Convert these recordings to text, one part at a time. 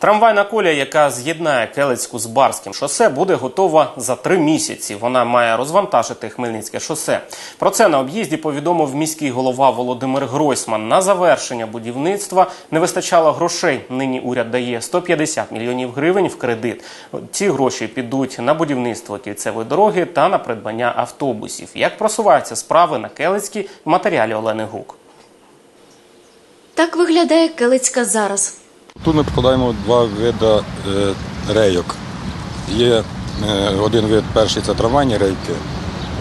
Трамвайна колія, яка з'єднає Келецьку з Барським шосе, буде готова за три місяці. Вона має розвантажити Хмельницьке шосе. Про це на об'їзді повідомив міський голова Володимир Гройсман. На завершення будівництва не вистачало грошей. Нині уряд дає 150 мільйонів гривень в кредит. Ці гроші підуть на будівництво кільцевої дороги та на придбання автобусів. Як просуваються справи на Келецькій в матеріалі Олени Гук. Так виглядає Келицька зараз. Тут ми покладаємо два види е, рейок. Є е, один вид, перший це трамвайні рейки.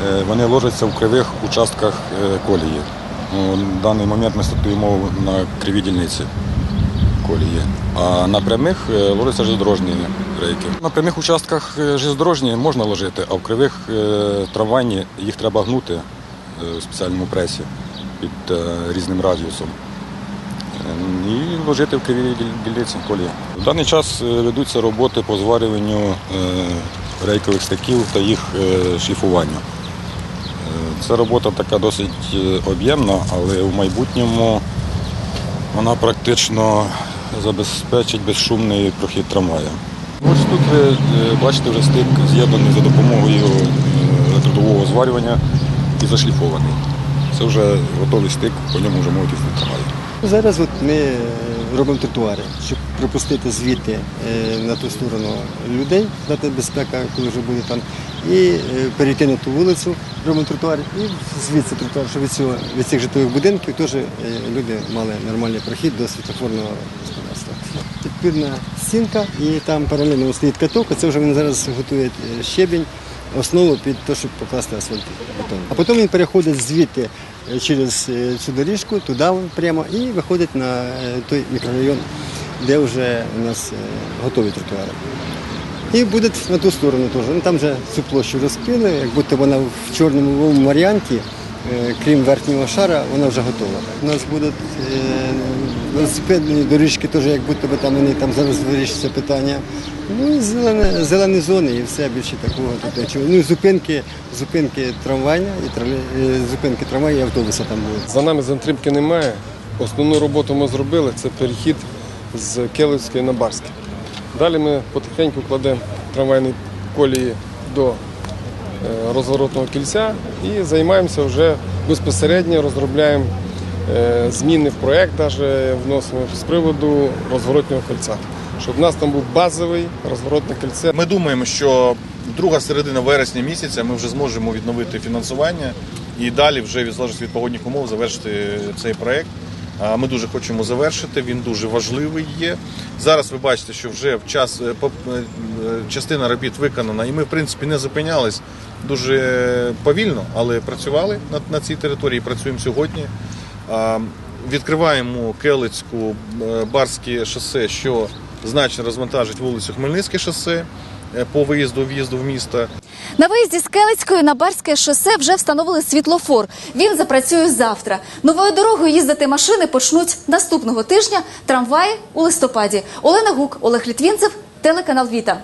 Е, Вони ложаться в кривих участках колії. Ну, В даний момент ми стоїмо на кривій дільниці колії. А на прямих ложаться железнодорожні рейки. На прямих участках железнодорожні можна ложити, а в кривих трамвайні їх треба гнути в спеціальному пресі під різним радіусом і вложити в криві дільниці колії. В даний час е, ведуться роботи по зварюванню е, рейкових стиків та їх е, шліфуванню. Е, Ця робота така досить об'ємна, але в майбутньому вона практично забезпечить безшумний прохід трамвая. Ось тут ви бачите вже стик з'єднаний за допомогою е, електродротового зварювання і зашліфований. Це вже готовий стик, по ньому вже можуть їздити трамваї. Зараз от ми е, робимо тротуари, щоб пропустити звідти е, на ту сторону людей, дати безпека, коли вже буде там, і е, перейти на ту вулицю, робимо тротуар, і звідси тротуар, щоб від, цього, від цих житлових будинків теж люди мали нормальний прохід до світлофорного господарства. Відповідна стінка, і там паралельно стоїть каток, це вже він зараз готує щебінь, основу під те, щоб покласти асфальт. А потім він переходить звідти через е, цю доріжку, туди прямо і виходить на е, той мікрорайон, де вже у нас готові тротуари. І буде на ту сторону теж. Ну, там вже цю площу розкрили, як будто вона в чорному варіанті, крім верхнього шара, вона вже готова. У нас будуть е, велосипедні доріжки, теж, як будто би там вони там зараз вирішиться питання. Ну і зелені, зелені зони і все більше такого тут нічого. Ну і зупинки, зупинки трамвайня і е, зупинки трамваю і автобуса там будуть. За нами затримки немає. Основну роботу ми зробили це перехід з Келицької на Барське. Далі ми потихеньку кладемо трамвайні колії до е, розворотного кільця і займаємося вже безпосередньо, розробляємо е, зміни в проєкт, навіть вносимо з приводу розворотного кільця. Щоб у нас там був базовий розворотне кільце. Ми думаємо, що друга середина вересня місяця ми вже зможемо відновити фінансування і далі, вже від залежності від погодних умов, завершити цей проект. Ми дуже хочемо завершити. Він дуже важливий є. Зараз ви бачите, що вже в час е, е, частина робіт виконана, і ми, в принципі, не зупинялись дуже повільно, але працювали на, цій території. Працюємо сьогодні. Відкриваємо Келицьку е, Барське шосе, що значно розвантажить вулицю Хмельницьке шосе по виїзду в'їзду в місто. На виїзді з Келицької на Барське шосе вже встановили світлофор. Він запрацює завтра. Новою дорогою їздити машини почнуть наступного тижня. Трамваї у листопаді. Олена Гук, Олег Літвінцев, телеканал Віта.